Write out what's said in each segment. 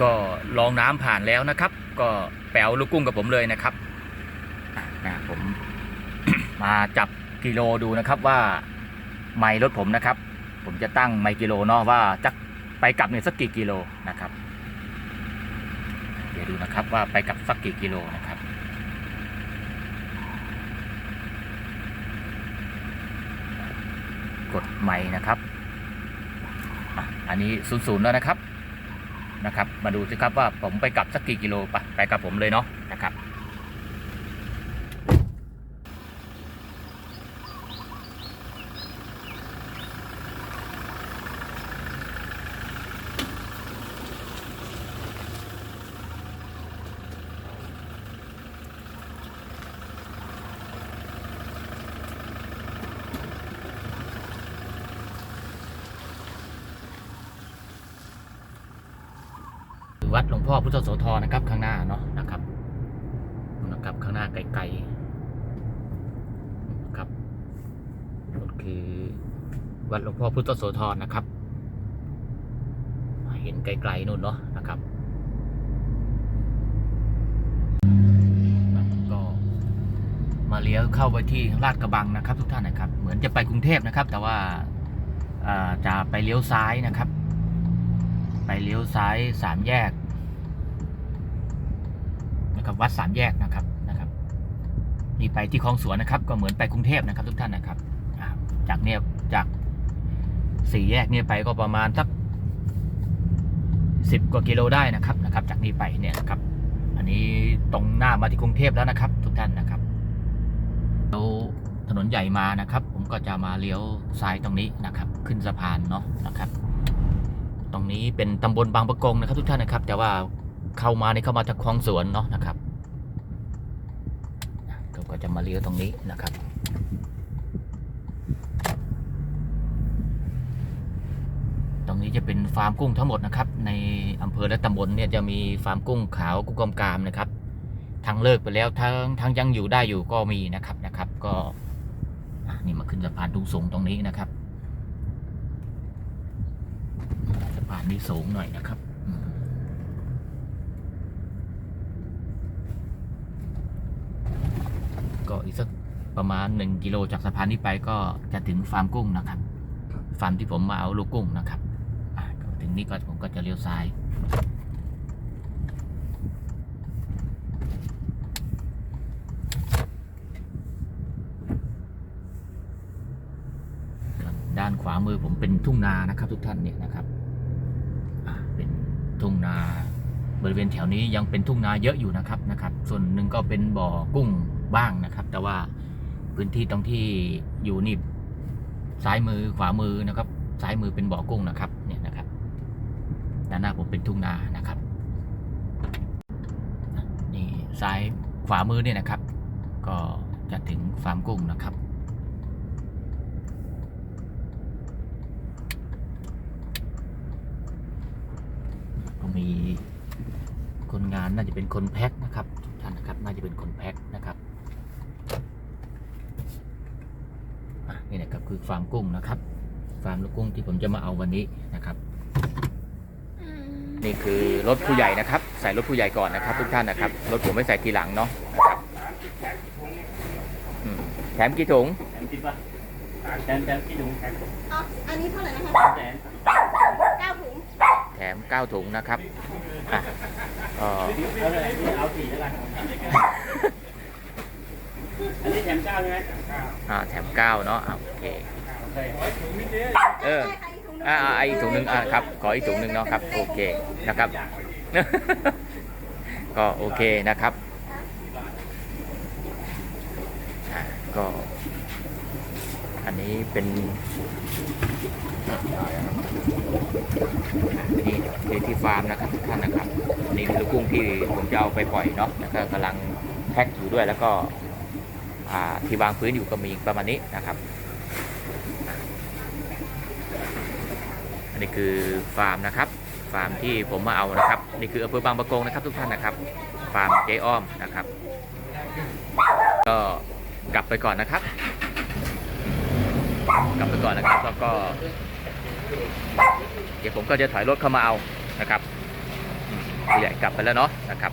ก็ลองน้ำผ่านแล้วนะครับ ก็แปลวลูกกุ้งกับผมเลยนะครับนะผมมาจับกิโลดูนะครับว่าไมล์รถผมนะครับ ผมจะตั้งไมล์กิโลเนาะว่าจะไปกลับเนี่ยสักกี่กิโลนะครับ เดี๋ยวดูนะครับว่าไปกลับสักกี่กิโลนะครับกดไมล์นะครับอันนี้ศูนย์ศูนย์แล้วนะครับ นะครับ มาดูสิครับว่าผมไปกลับสักกี่กิโลไปไปกับผมเลยเนาะนะครับ วัดหลวงพ่อพุทธโสธรนะครับ ข้างหน้าเนาะนะครับนะครับข้างหน้าไกลๆครับคือวัดหลวงพ่อพุทธโสธรนะครับ เห็นไกลๆนู่นเนาะนะครับก็มาเลี้ยวเข้าไปที่ลาดกระบังนะครับ ทุกท่านนะครับ เหมือนจะไปกรุงเทพนะครับ แต่ว่าจะไปเลี้ยวซ้ายนะครับ ไปเลี้ยวซ้ายสามแยก ครับวัดสามแยกนะครับนะครับนี่ไปที่คลองสวนนะครับ ก็เหมือนไปกรุงเทพนะครับ ทุกท่านนะครับจากเนี่ยจากสี่แยกเนี่ยไปก็ประมาณสักสิบกว่ากิโลได้นะครับนะครับ จากนี้ไปเนี่ยครับ อันนี้ตรงหน้ามาที่กรุงเทพแล้วนะครับ ทุกท่านนะครับแล้วถนนใหญ่มานะครับ ผมก็จะมาเลี้ยวซ้ายตรงนี้นะครับ ขึ้นสะพานเนาะนะครับ ตรงนี้เป็นตำบลบางประกงนะครับ ทุกท่านนะครับ แต่ว่า เข้ามาในเข้ามาจากคลองสวนเนาะนะครับเราก็จะมาเลี้ยวตรงนี้นะครับตรงนี้จะเป็นฟาร์มกุ้งทั้งหมดนะครับ ในอำเภอและตำบลเนี่ยจะมีฟาร์มกุ้งขาวกุ้งกำกามนะครับทั้งเลิกไปแล้วทั้งทั้งยังอยู่ได้อยู่ก็มีนะครับนะครับ ก็นี่มาขึ้นสะพานทุงสูงตรงนี้นะครับสะพานนี้สูงหน่อยนะครับอืม ก็อีกสักประมาณหนึ่งกิโลจากสะพานนี้ไปก็จะถึงฟาร์มกุ้งนะครับ ฟาร์มที่ผมมาเอาลูกกุ้งนะครับอะก็ถึงนี้ก็ผมก็จะเลี้ยวซ้ายครับด้านขวามือผมเป็นทุ่งนานะครับทุกท่านเนี่ยนะครับอ่าเป็นทุ่งนาบริเวณแถวนี้ยังเป็นทุ่งนาเยอะอยู่นะครับนะครับ ส่วนหนึ่งก็เป็นบ่อกุ้ง บ้างนะครับ แต่ว่าพื้นที่ตรงที่อยู่นี่ซ้ายมือขวามือนะครับซ้ายมือเป็นบ่อกุ้งนะครับเนี่ยนะครับด้านหน้าผมเป็นทุ่งนานะครับนี่ซ้ายขวามือเนี่ยนะครับ ก็จะถึงฟาร์มกุ้งนะครับก็มีคนงานน่าจะเป็นคนแพ็คนะครับทุกท่านนะครับ น่าจะเป็นคนแพ็คนะครับอะ นี่นะครับคือฟาร์มกุ้งนะครับ ฟาร์มลูกกุ้งที่ผมจะมาเอาวันนี้นะครับนี่คือรถผู้ใหญ่นะครับ ใส่รถผู้ใหญ่ก่อนนะครับ ทุกท่านนะครับรถผมไม่ใส่ทีหลังเนาะนะครับอืมแถมกี่ถุงแถมคิดว่าแถมแถมกี่ถุงแถมอ๋ออันนี้เท่าไหร่นะคะแถมเก้าถุงแถมเก้าถุงนะครับอะเอ่อเอาเลยเอาสี่แล้วกัน อันนี้แถมเก้าใช่ไหมอ่าแถมเก้าเนาะอะโอเคเอออ่าอ่าอีกถุงหนึ่งอ่าครับขออีกถุงหนึ่งเนาะครับโอเคนะครับ ก็โอเคนะครับก็ อันนี้เป็นนี่คือที่ฟาร์มนะครับทุกท่านนะครับนี่คือลูกกุ้งที่ผมจะเอาไปปล่อยเนาะแล้วก็กำลังแพ็คอยู่ด้วยแล้วก็ ที่วางพื้นอยู่ก็มีประมาณนี้นะครับ อันนี้คือฟาร์มนะครับฟาร์มที่ผมมาเอานะครับ นี่คืออำเภอบางปะกงนะครับ ทุกท่านนะครับฟาร์มเจ๊อ้อมนะครับ ก็กลับไปก่อนนะครับ กลับไปก่อนนะครับแล้วก็เดี๋ยวผมก็จะถอยรถเข้ามาเอานะครับผู้ใหญ่กลับไปแล้วเนาะนะครับ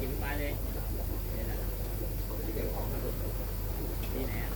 กินไปเลยนี่แหละนี่แหละ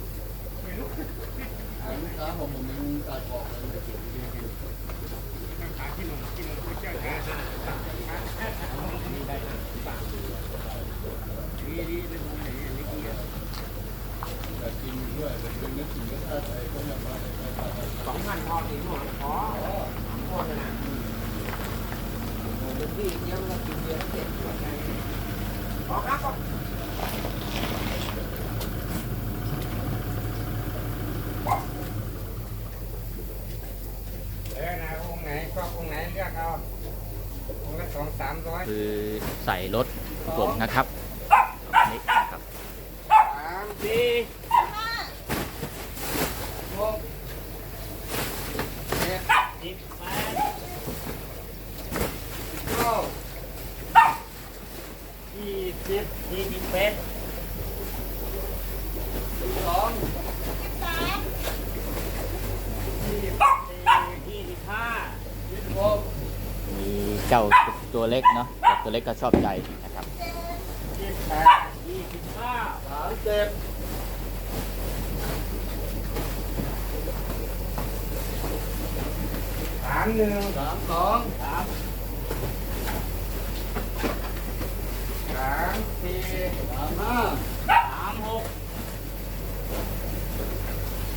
เออนะองค์ไหนชอบองค์ไหนเลือกเอาองค์ละสองสามร้อยคือใส่รถผมนะครับนี่นะครับสามสี่หกเจ็ด สิบแปด เก้า ยี่สิบยี่สิบ เอ็ดสองสามยี่สิบสี่ยี่สิบห้ายี่สิบหกมีเจ้าตัวเล็กเนาะแต่ตัวเล็กก็ชอบใจนะครับยี่สิบแปดยี่สิบเก้าสามเจ็ดสามหนึ่งสามสองสามามสี่สามห้าสามหก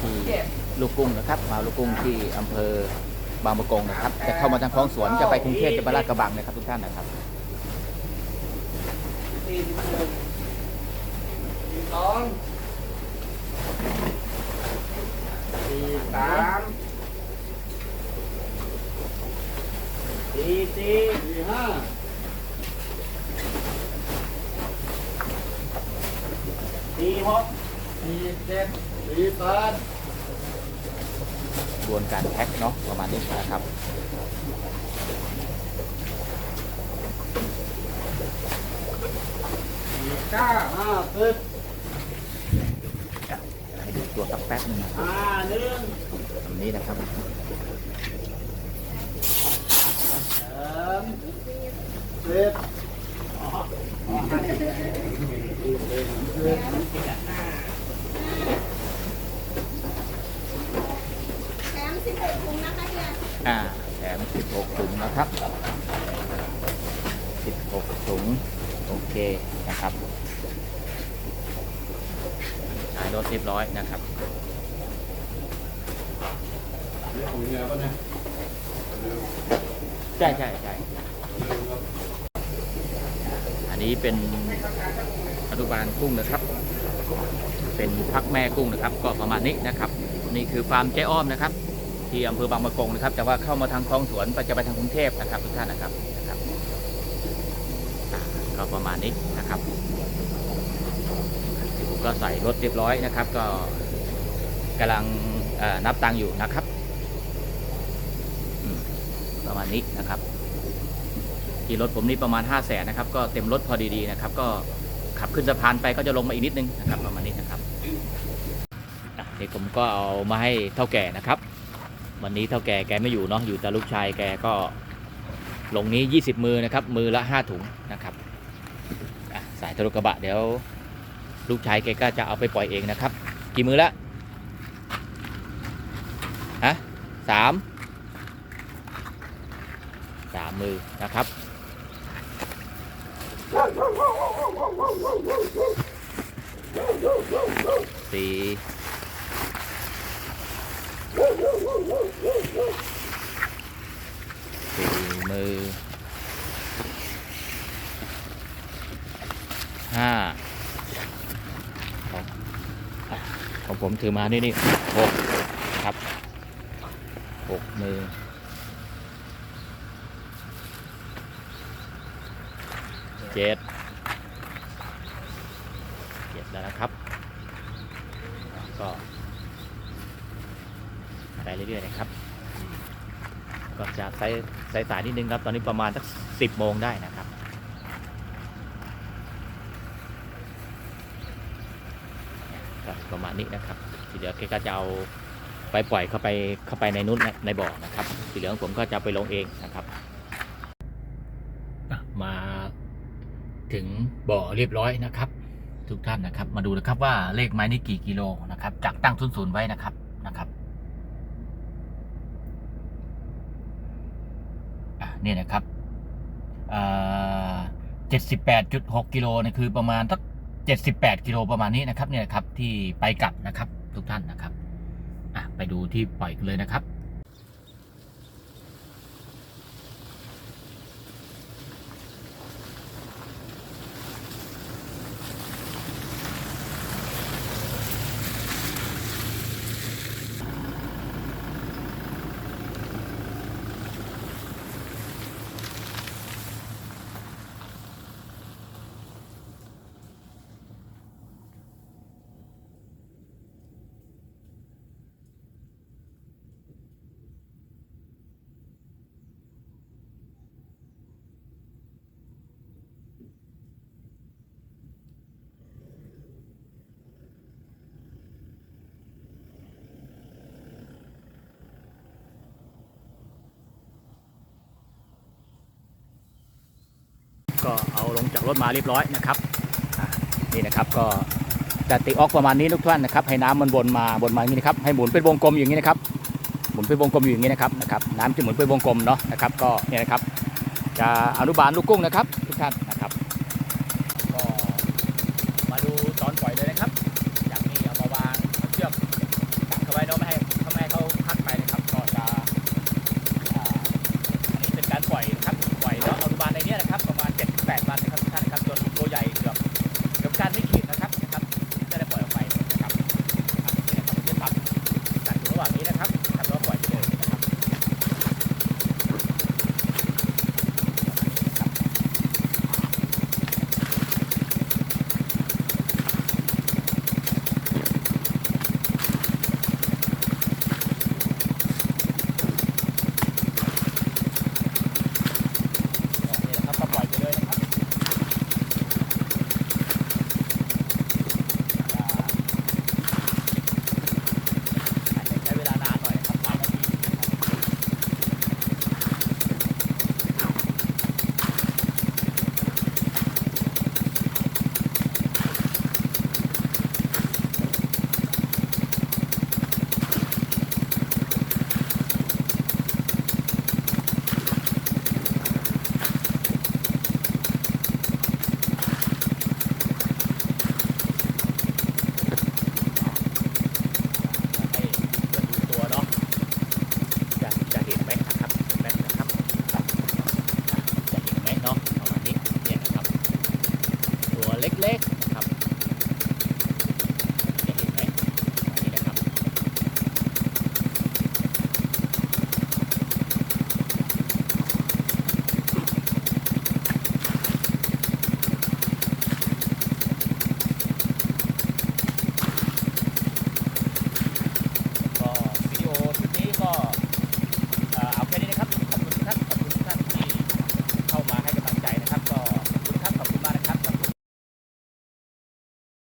ที่ลูกกุ้งนะครับมาลูกกุ้งที่อำเภอบางประกงนะครับ จะเข้ามาทางคลองสวนจะไปกรุงเทพจะไปลาดกระบังนะครับทุกท่านนะครับสี่สิบหนึ่งสี่สองสี่สามสี่สี่สี่ห้า สี่หกสี่เจ็ดสี่แปดกระบวนการแพ็คเนาะประมาณนี้นะครับสี่เก้าห้าสิบให้ดูตัวสักแป๊บหนึงนะครับห้าหนึ่งแบบนี้นะครับสามสิบแถมสิบหกถุงนะคะเนี่ย อ่าแถม16ถุง นะครับ 16ถุงโอเคนะครับใช้รถเรียบร้อยนะครับใช่ใช่ใช่อันนี้เป็นอนุบาลกุ้งนะครับ เป็นพักแม่กุ้งนะครับ ก็ประมาณนี้นะครับ นี่คือฟาร์มเจ๊อ้อมนะครับ ที่อำเภอบางปะกงนะครับแต่ว่าเข้ามาทางคลองสวนไปจะไปทางกรุงเทพนะครับทุกท่านนะครับนะครับก็ประมาณนี้นะครับผมก็ใส่รถเรียบร้อยนะครับ ก็กำลังนับตังอยู่นะครับประมาณนี้นะครับ ที่รถผมนี่ประมาณ 5 0 0แสนนะครับ ก็เต็มรถพอดีๆนะครับ ก็ขับขึ้นสะพานไปก็จะลงมาอีกนิดนึงนะครับประมาณนี้นะครับนี่ผมก็เอามาให้เท่าแก่นะครับ วันนี้เท่าแก่แกไม่อยู่เนาะอยู่แต่ลูกชายแกก็ลงนี้ 20 มือนะครับ มือละ 5 ถุงนะครับสายทรกระบะเดี๋ยวลูกชายแกก็จะเอาไปปล่อยเองนะครับ กี่มือละฮะสามสามมือนะครับสี่ ตีมือห้าของอะของผมถือมานี่นี่หก็จะสายสายสายนิดนึงครับ ตอนนี้ประมาณสักสิบโมงได้นะครับ ประมาณนี้นะครับทีเดียวแกก็จะเอาไปปล่อยเข้าไปเข้าไปในนู้นในบ่อนะครับสีเหลืองผมก็จะไปลงเองนะครับ มาถึงบ่อเรียบร้อยนะครับ ทุกท่านนะครับ มาดูนะครับว่าเลขไม้นี้กี่กิโลนะครับจากตั้งศูนย์ไว้นะครับ นี่นะครับเจ็ดสิบแปดจุดหกกิโลนี่คือประมาณสักเจ็ดสิบแปดกิโลประมาณนี้นะครับเนี่ยนะครับที่ไปกลับนะครับทุกท่านนะครับอะไปดูที่ปล่อยกันเลยนะครับ ก็เอาลงจากรถมาเรียบร้อยนะครับนี่นะครับก็จะติออกประมาณนี้ทุกท่านนะครับ ให้น้ำมันวนมาวนมาอย่างนี้นะครับให้หมุนเป็นวงกลมอย่างนี้นะครับหมุนเป็นวงกลมอยู่อย่างนี้นะครับนะครับน้ำจะหมุนเป็นวงกลมเนาะนะครับก็เนี่ยนะครับจะอนุบาลลูกกุ้งนะครับ